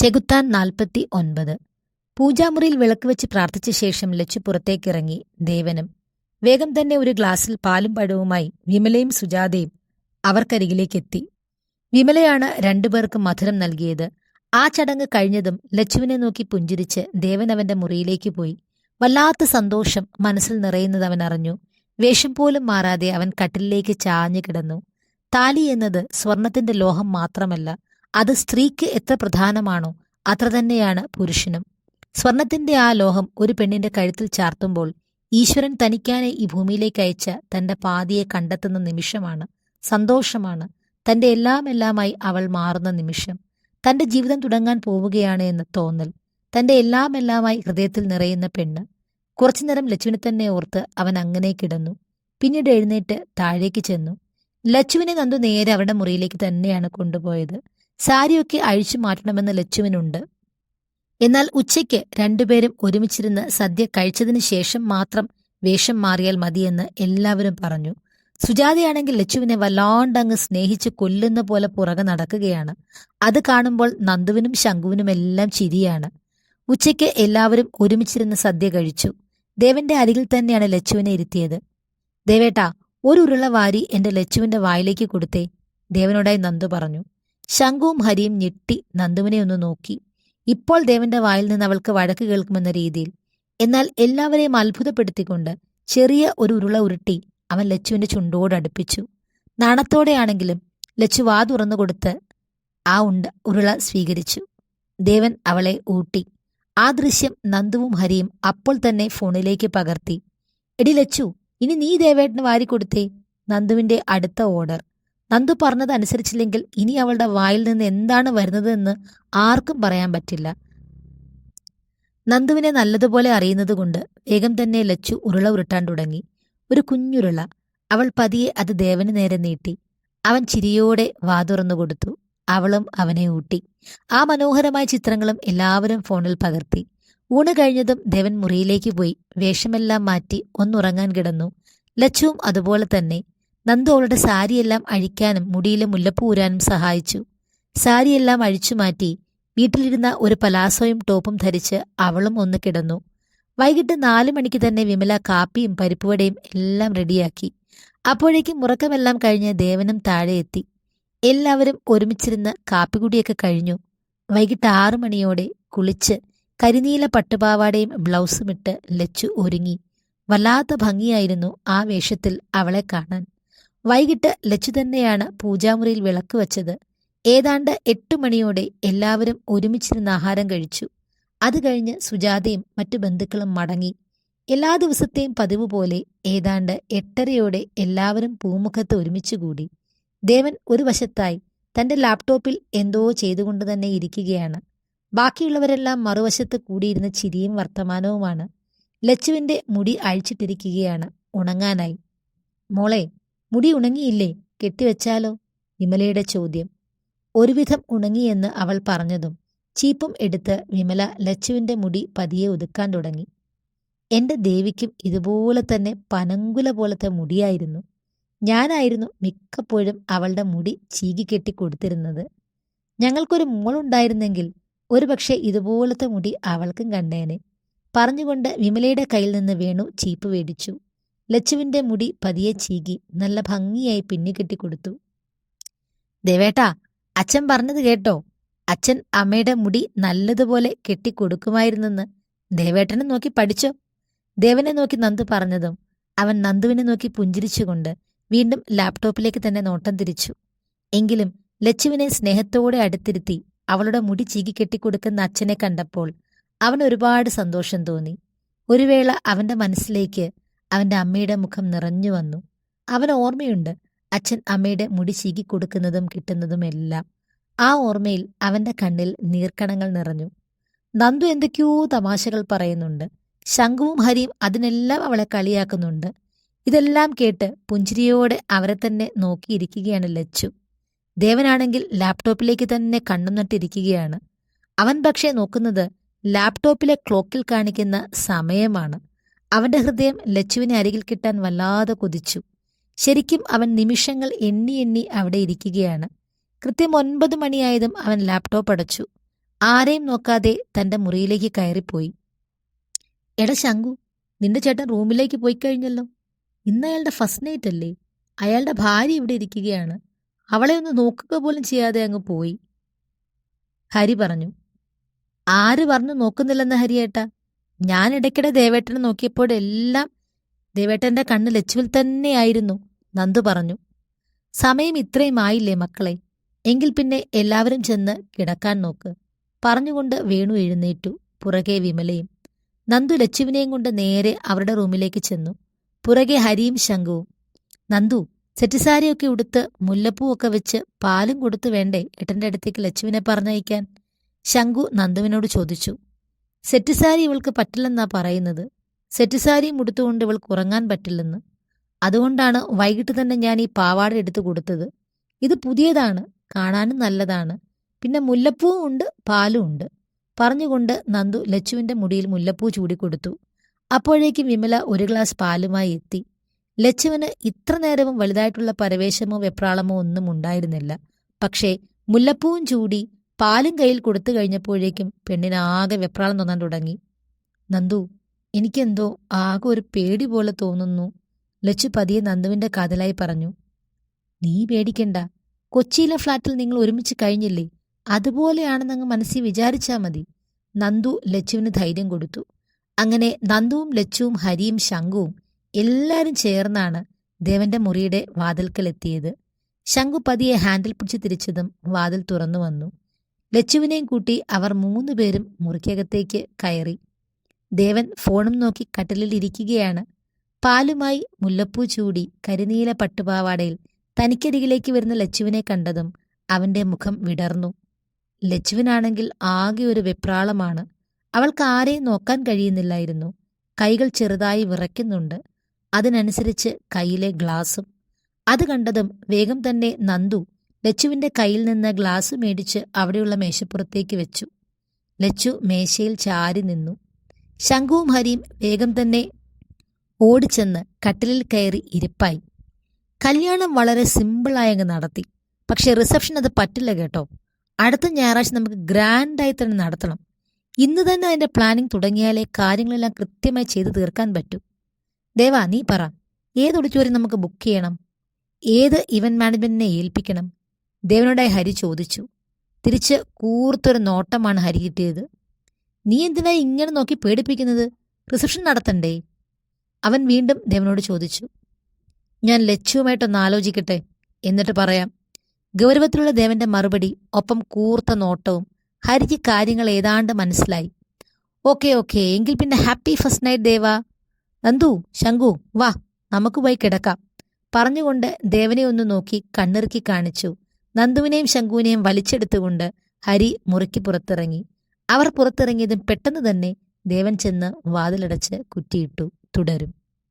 ചെകുത്താൻ നാൽപ്പത്തി ഒൻപത്. പൂജാമുറിയിൽ വിളക്ക് വെച്ച് പ്രാർത്ഥിച്ച ശേഷം ലച്ചു പുറത്തേക്കിറങ്ങി ദേവനും വേഗം തന്നെ ഒരു ഗ്ലാസ്സിൽ പാലും പഴവുമായി വിമലയും സുജാതയും അവർക്കരികിലേക്കെത്തി. വിമലയാണ് രണ്ടുപേർക്കും മധുരം നൽകിയത്. ആ ചടങ്ങ് കഴിഞ്ഞതും ലച്ചുവിനെ നോക്കി പുഞ്ചിരിച്ച് ദേവൻ അവന്റെ മുറിയിലേക്ക് പോയി. വല്ലാത്ത സന്തോഷം മനസ്സിൽ നിറയുന്നത് അവൻ അറിഞ്ഞു. വേഷം പോലും മാറാതെ അവൻ കട്ടിലിലേക്ക് ചാഞ്ഞു കിടന്നു. താലി എന്നത് സ്വർണത്തിന്റെ ലോഹം മാത്രമല്ല അത് സ്ത്രീക്ക് എത്ര പ്രധാനമാണോ അത്ര തന്നെയാണ് പുരുഷനും. സ്വർണത്തിന്റെ ആ ലോഹം ഒരു പെണ്ണിന്റെ കഴുത്തിൽ ചാർത്തുമ്പോൾ ഈശ്വരൻ തനിക്കാനെ ഈ ഭൂമിയിലേക്ക് അയച്ച തന്റെ പാതിയെ കണ്ടെത്തുന്ന നിമിഷമാണ് സന്തോഷമാണ് തന്റെ എല്ലാം എല്ലാമായി അവൾ മാറുന്ന നിമിഷം. തന്റെ ജീവിതം തുടങ്ങാൻ പോവുകയാണ് എന്ന് തോന്നൽ തന്റെ എല്ലാം എല്ലാമായി ഹൃദയത്തിൽ നിറയുന്ന പെണ്ണ്. കുറച്ചുനേരം ലച്ചുവിനെ തന്നെ ഓർത്ത് അവൻ അങ്ങനെ കിടന്നു. പിന്നീട് എഴുന്നേറ്റ് താഴേക്ക് ചെന്നു. ലച്ചുവിനെ നന്ദു നേരെ അവരുടെ മുറിയിലേക്ക് തന്നെയാണ് കൊണ്ടുപോയത്. സാരിയൊക്കെ അഴിച്ചു മാറ്റണമെന്ന് ലച്ചുവിനുണ്ട്. എന്നാൽ ഉച്ചയ്ക്ക് രണ്ടുപേരും ഒരുമിച്ചിരുന്ന് സദ്യ കഴിച്ചതിന് ശേഷം മാത്രം വേഷം മാറിയാൽ മതിയെന്ന് എല്ലാവരും പറഞ്ഞു. സുജാതയാണെങ്കിൽ ലച്ചുവിനെ വല്ലാണ്ടങ്ങ് സ്നേഹിച്ച് കൊല്ലുന്ന പോലെ പുറകെ നടക്കുകയാണ്. അത് കാണുമ്പോൾ നന്ദുവിനും ശംഖുവിനും എല്ലാം ചിരിയാണ്. ഉച്ചയ്ക്ക് എല്ലാവരും ഒരുമിച്ചിരുന്ന് സദ്യ കഴിച്ചു. ദേവന്റെ അരികിൽ തന്നെയാണ് ലച്ചുവിനെ ഇരുത്തിയത്. ദേവേട്ടാ ഒരു ഉരുള വാരി എന്റെ ലച്ചുവിന്റെ വായിലേക്ക് കൊടുത്തേ ദേവനോടായി നന്ദു പറഞ്ഞു. ശംഖുവും ഹരിയും ഞെട്ടി നന്ദുവിനെ ഒന്ന് നോക്കി. ഇപ്പോൾ ദേവന്റെ വായിൽ നിന്ന് അവൾക്ക് വഴക്ക് കേൾക്കുമെന്ന രീതിയിൽ. എന്നാൽ എല്ലാവരെയും അത്ഭുതപ്പെടുത്തിക്കൊണ്ട് ചെറിയ ഒരു ഉരുള ഉരുട്ടി അവൻ ലച്ചുവിന്റെ ചുണ്ടോട് അടുപ്പിച്ചു. നാണത്തോടെയാണെങ്കിലും ലച്ചു വാ തുറന്നു കൊടുത്ത് ആ ഉണ്ട ഉരുള സ്വീകരിച്ചു. ദേവൻ അവളെ ഊട്ടി. ആ ദൃശ്യം നന്ദുവും ഹരിയും അപ്പോൾ തന്നെ ഫോണിലേക്ക് പകർത്തി. എടി ലച്ചു ഇനി നീ ദേവേട്ടന് വാരിക്കൊടുത്തേ? നന്ദുവിന്റെ അടുത്ത ഓർഡർ. നന്ദു പറഞ്ഞത് അനുസരിച്ചില്ലെങ്കിൽ ഇനി അവളുടെ വായിൽ നിന്ന് എന്താണ് വരുന്നതെന്ന് ആർക്കും പറയാൻ പറ്റില്ല. നന്ദുവിനെ നല്ലതുപോലെ അറിയുന്നത് കൊണ്ട് വേഗം തന്നെ ലച്ചു ഉരുള ഉരുട്ടാൻ തുടങ്ങി. ഒരു കുഞ്ഞുരുള. അവൾ പതിയെ അത് ദേവന് നേരെ നീട്ടി. അവൻ ചിരിയോടെ വാതുറന്നു കൊടുത്തു. അവളും അവനെ ഊട്ടി. ആ മനോഹരമായ ചിത്രങ്ങളും എല്ലാവരും ഫോണിൽ പകർത്തി. ഊണ് കഴിഞ്ഞതും ദേവൻ മുറിയിലേക്ക് പോയി. വേഷമെല്ലാം മാറ്റി ഒന്നുറങ്ങാൻ കിടന്നു. ലച്ചുവും അതുപോലെ തന്നെ. നന്ദു അവളുടെ സാരിയെല്ലാം അഴിക്കാനും മുടിയിലെ മുല്ലപ്പൂ ഊരാനും സഹായിച്ചു. സാരിയെല്ലാം അഴിച്ചു മാറ്റി വീട്ടിലിരുന്ന ഒരു പലാസോയും ടോപ്പും ധരിച്ച് അവളും ഒന്ന് കിടന്നു. വൈകിട്ട് നാലു മണിക്ക് തന്നെ വിമല കാപ്പിയും പരിപ്പുവടയും എല്ലാം റെഡിയാക്കി. അപ്പോഴേക്കും ഉറക്കമെല്ലാം കഴിഞ്ഞ് ദേവനും താഴെ എത്തി. എല്ലാവരും ഒരുമിച്ചിരുന്ന് കാപ്പികുടിയൊക്കെ കഴിഞ്ഞു. വൈകിട്ട് ആറു മണിയോടെ കുളിച്ച് കരിനീല പട്ടുപാവാടയും ബ്ലൗസും ഇട്ട് ലച്ചു ഒരുങ്ങി. വല്ലാത്ത ഭംഗിയായിരുന്നു ആ വേഷത്തിൽ അവളെ കാണാൻ. വൈകിട്ട് ലച്ചു തന്നെയാണ് പൂജാമുറിയിൽ വിളക്ക് വച്ചത്. ഏതാണ്ട് എട്ടു മണിയോടെ എല്ലാവരും ഒരുമിച്ചിരുന്ന് ആഹാരം കഴിച്ചു. അത് കഴിഞ്ഞ് സുജാതയും മറ്റു ബന്ധുക്കളും മടങ്ങി. എല്ലാ ദിവസത്തെയും പതിവ് പോലെ ഏതാണ്ട് എട്ടരയോടെ എല്ലാവരും പൂമുഖത്ത് ഒരുമിച്ചുകൂടി ദേവൻ ഒരു വശത്തായി തന്റെ ലാപ്ടോപ്പിൽ എന്തോ ചെയ്തുകൊണ്ട് തന്നെ ഇരിക്കുകയാണ്. ബാക്കിയുള്ളവരെല്ലാം മറുവശത്ത് കൂടിയിരുന്ന ചിരിയും വർത്തമാനവുമാണ്. ലച്ചുവിന്റെ മുടി അഴിച്ചിട്ടിരിക്കുകയാണ് ഉണങ്ങാനായി. മോളെ മുടി ഉണങ്ങിയില്ലേ? കെട്ടിവെച്ചാലോ? വിമലയുടെ ചോദ്യം. ഒരുവിധം ഉണങ്ങിയെന്ന് അവൾ പറഞ്ഞതും ചീപ്പും എടുത്ത് വിമല ലച്ചുവിന്റെ മുടി പതിയെ ഒതുക്കാൻ തുടങ്ങി. എന്റെ ദേവിക്കും ഇതുപോലെ തന്നെ പനങ്കുല പോലത്തെ മുടിയായിരുന്നു. ഞാനായിരുന്നു മിക്കപ്പോഴും അവളുടെ മുടി ചീകിക്കെട്ടി കൊടുത്തിരുന്നത്. ഞങ്ങൾക്കൊരു മോളുണ്ടായിരുന്നെങ്കിൽ ഒരുപക്ഷെ ഇതുപോലത്തെ മുടി അവൾക്കും കണ്ടേനെ. പറഞ്ഞുകൊണ്ട് വിമലയുടെ കയ്യിൽ നിന്ന് വേണു ചീപ്പ് മേടിച്ചു ലച്ചുവിന്റെ മുടി പതിയെ ചീകി നല്ല ഭംഗിയായി പിന്നിക്കെട്ടി കൊടുത്തു. ദേവേട്ടാ അച്ഛൻ പറഞ്ഞത് കേട്ടോ. അച്ഛൻ അമ്മയുടെ മുടി നല്ലതുപോലെ കെട്ടിക്കൊടുക്കുമായിരുന്നെന്ന് ദേവേട്ടനെ നോക്കി പഠിച്ചോ? ദേവനെ നോക്കി നന്ദു പറഞ്ഞതും അവൻ നന്ദുവിനെ നോക്കി പുഞ്ചിരിച്ചുകൊണ്ട് വീണ്ടും ലാപ്ടോപ്പിലേക്ക് തന്നെ നോട്ടം തിരിച്ചു. എങ്കിലും ലച്ചുവിനെ സ്നേഹത്തോടെ അടുത്തിരുത്തി അവളുടെ മുടി ചീകി കെട്ടിക്കൊടുക്കുന്ന അച്ഛനെ കണ്ടപ്പോൾ അവൻ ഒരുപാട് സന്തോഷം തോന്നി. ഒരു വേള അവന്റെ മനസ്സിലേക്ക് അവന്റെ അമ്മയുടെ മുഖം നിറഞ്ഞു വന്നു. അവൻ ഓർമ്മയുണ്ട് അച്ഛൻ അമ്മയുടെ മുടി ശീകി കൊടുക്കുന്നതും കിട്ടുന്നതും എല്ലാം. ആ ഓർമ്മയിൽ അവന്റെ കണ്ണിൽ നീർക്കണങ്ങൾ നിറഞ്ഞു. നന്ദു എന്തൊക്കെയോ തമാശകൾ പറയുന്നുണ്ട്. ശംഖുവും ഹരിയും അതിനെല്ലാം അവളെ കളിയാക്കുന്നുണ്ട്. ഇതെല്ലാം കേട്ട് പുഞ്ചിരിയോടെ അവരെ തന്നെ നോക്കിയിരിക്കുകയാണ് ലച്ചു. ദേവനാണെങ്കിൽ ലാപ്ടോപ്പിലേക്ക് തന്നെ കണ്ണും നട്ടിരിക്കുകയാണ്. അവൻ പക്ഷേ നോക്കുന്നത് ലാപ്ടോപ്പിലെ ക്ലോക്കിൽ കാണിക്കുന്ന സമയമാണ്. അവന്റെ ഹൃദയം ലച്ചുവിനെ അരികിൽ കിട്ടാൻ വല്ലാതെ കൊതിച്ചു. ശരിക്കും അവൻ നിമിഷങ്ങൾ എണ്ണി എണ്ണി അവിടെ ഇരിക്കുകയാണ്. കൃത്യം ഒൻപത് മണിയായതും അവൻ ലാപ്ടോപ്പ് അടച്ചു. ആരെയും നോക്കാതെ തന്റെ മുറിയിലേക്ക് കയറിപ്പോയി. എടാ ശങ്കു നിന്റെ ചേട്ടൻ റൂമിലേക്ക് പോയി കഴിഞ്ഞല്ലോ. ഇന്ന് അയാളുടെ ഫസ്റ്റ് നൈറ്റ് അല്ലേ? അയാളുടെ ഭാര്യ ഇവിടെ ഇരിക്കുകയാണ്. അവളെ ഒന്ന് നോക്കുക പോലും ചെയ്യാതെ അങ്ങ് പോയി. ഹരി പറഞ്ഞു ആര് പറഞ്ഞു നോക്കുന്നില്ലെന്ന് ഹരിയേട്ടാ? ഞാൻ ഇടയ്ക്കിടെ ദേവേട്ടനെ നോക്കിയപ്പോഴെല്ലാം ദേവേട്ടന്റെ കണ്ണ് ലച്ചുവിൽ തന്നെയായിരുന്നു നന്ദു പറഞ്ഞു. സമയം ഇത്രയും ആയില്ലേ മക്കളെ? എങ്കിൽ പിന്നെ എല്ലാവരും ചെന്ന് കിടക്കാൻ നോക്ക്. പറഞ്ഞുകൊണ്ട് വേണു എഴുന്നേറ്റു പുറകെ വിമലയും. നന്ദു ലച്ചുവിനെയും കൊണ്ട് നേരെ അവരുടെ റൂമിലേക്ക് ചെന്നു. പുറകെ ഹരിയും ശംഖുവും. നന്ദു സെറ്റിസാരിയൊക്കെ ഉടുത്ത് മുല്ലപ്പൂവൊക്കെ വെച്ച് പാലും കൊടുത്തു വേണ്ടേ എട്ടന്റെ അടുത്തേക്ക് ലച്ചുവിനെ പറഞ്ഞയക്കാൻ? ശംഖു നന്ദുവിനോട് ചോദിച്ചു. സെറ്റിസാരി ഇവൾക്ക് പറ്റില്ലെന്നാ പറയുന്നത്. സെറ്റിസാരിയും ഉടുത്തുകൊണ്ട് ഇവൾക്ക് ഉറങ്ങാൻ പറ്റില്ലെന്ന്. അതുകൊണ്ടാണ് വൈകിട്ട് തന്നെ ഞാൻ ഈ പാവാട എടുത്തു കൊടുത്തത്. ഇത് പുതിയതാണ് കാണാനും നല്ലതാണ്. പിന്നെ മുല്ലപ്പൂവും ഉണ്ട് പാലും ഉണ്ട്. പറഞ്ഞുകൊണ്ട് നന്ദു ലച്ചുവിന്റെ മുടിയിൽ മുല്ലപ്പൂ ചൂടിക്കൊടുത്തു അപ്പോഴേക്കും വിമല ഒരു ഗ്ലാസ് പാലുമായി എത്തി. ലച്ചുവിന് ഇത്ര നേരവും വലുതായിട്ടുള്ള പരവേശമോ വെപ്രാളമോ ഒന്നും ഉണ്ടായിരുന്നില്ല. പക്ഷേ മുല്ലപ്പൂവും ചൂടി പാലും കയ്യിൽ കൊടുത്തു കഴിഞ്ഞപ്പോഴേക്കും പെണ്ണിന് ആകെ വെപ്രാളം തോന്നാൻ തുടങ്ങി. നന്ദു എനിക്കെന്തോ ആകെ ഒരു പേടി പോലെ തോന്നുന്നു ലച്ചു പതിയെ നന്ദുവിന്റെ കാതലായി പറഞ്ഞു. നീ പേടിക്കണ്ട. കൊച്ചിയിലെ ഫ്ളാറ്റിൽ നിങ്ങൾ ഒരുമിച്ച് കഴിഞ്ഞില്ലേ? അതുപോലെയാണെന്നങ്ങ് മനസ്സിൽ വിചാരിച്ചാൽ മതി. നന്ദു ലച്ചുവിന് ധൈര്യം കൊടുത്തു. അങ്ങനെ നന്ദുവും ലച്ചുവും ഹരിയും ശംഖുവും എല്ലാവരും ചേർന്നാണ് ദേവന്റെ മുറിയുടെ വാതിൽക്കൽ എത്തിയത് ശംഖു പതിയെ ഹാൻഡിൽ പിടിച്ച് തിരിച്ചതും വാതിൽ തുറന്നു വന്നു. ലച്ചുവിനെയും കൂട്ടി അവർ മൂന്നുപേരും മുറിക്കകത്തേക്ക് കയറി. ദേവൻ ഫോണും നോക്കി കട്ടിലിൽ ഇരിക്കുകയാണ്. പാലുമായി മുല്ലപ്പൂ ചൂടി കരിനീല പട്ടുപാവാടയിൽ തനിക്കരികിലേക്ക് വരുന്ന ലച്ചുവിനെ കണ്ടതും അവന്റെ മുഖം വിടർന്നു. ലച്ചുവിനാണെങ്കിൽ ആകെ ഒരു വെപ്രാളമാണ്. അവൾക്ക് ആരെയും നോക്കാൻ കഴിയുന്നില്ലായിരുന്നു. കൈകൾ ചെറുതായി വിറയ്ക്കുന്നുണ്ട്. അതിനനുസരിച്ച് കയ്യിലെ ഗ്ലാസും. അത് കണ്ടതും വേഗം തന്നെ നന്ദു ലച്ചുവിന്റെ കയ്യിൽ നിന്ന് ഗ്ലാസ് മേടിച്ച് അവിടെയുള്ള മേശപ്പുറത്തേക്ക് വെച്ചു. ലച്ചു മേശയിൽ ചാരി നിന്നു. ശംഖുവും ഹരിയും വേഗം തന്നെ ഓടിച്ചെന്ന് കട്ടിലിൽ കയറി ഇരിപ്പായി. കല്യാണം വളരെ സിമ്പിളായി അങ്ങ് നടത്തി. പക്ഷെ റിസപ്ഷൻ അത് പറ്റില്ല കേട്ടോ. അടുത്ത ഞായറാഴ്ച നമുക്ക് ഗ്രാൻഡായി തന്നെ നടത്തണം. ഇന്ന് തന്നെ അതിന്റെ പ്ലാനിംഗ് തുടങ്ങിയാലേ കാര്യങ്ങളെല്ലാം കൃത്യമായി ചെയ്തു തീർക്കാൻ പറ്റൂ. ദേവാ നീ പറ. ഏത് ഓഡിറ്റോറിയം നമുക്ക് ബുക്ക് ചെയ്യണം? ഏത് ഇവന്റ് മാനേജ്മെന്റിനെ ഏൽപ്പിക്കണം? ദേവനോടായി ഹരി ചോദിച്ചു. തിരിച്ച് കൂർത്തൊരു നോട്ടമാണ് ഹരി കിട്ടിയത്. നീ എന്തിനാ ഇങ്ങനെ നോക്കി പേടിപ്പിക്കുന്നത്? റിസപ്ഷൻ നടത്തണ്ടേ? അവൻ വീണ്ടും ദേവനോട് ചോദിച്ചു. ഞാൻ ലക്ഷ്യവുമായിട്ടൊന്ന് ആലോചിക്കട്ടെ. എന്നിട്ട് പറയാം. ഗൗരവത്തിലുള്ള ദേവന്റെ മറുപടി ഒപ്പം കൂർത്ത നോട്ടവും ഹരിക്ക് കാര്യങ്ങൾ ഏതാണ്ട് മനസ്സിലായി. Okay okay. എങ്കിൽ പിന്നെ happy first night Deva. Nandu Shanku വാ. നമുക്ക് പോയി കിടക്കാം. പറഞ്ഞുകൊണ്ട് ദേവനെ ഒന്ന് നോക്കി കണ്ണിറുക്കി കാണിച്ചു. നന്ദുവിനെയും ശങ്കുവിനെയും വലിച്ചെടുത്തുകൊണ്ട് ഹരി മുറിക്ക് പുറത്തിറങ്ങി. അവർ പുറത്തിറങ്ങിയതും പെട്ടെന്ന് തന്നെ ദേവൻ ചെന്ന് വാതിലടച്ച് കുറ്റിയിട്ടു തുടരും.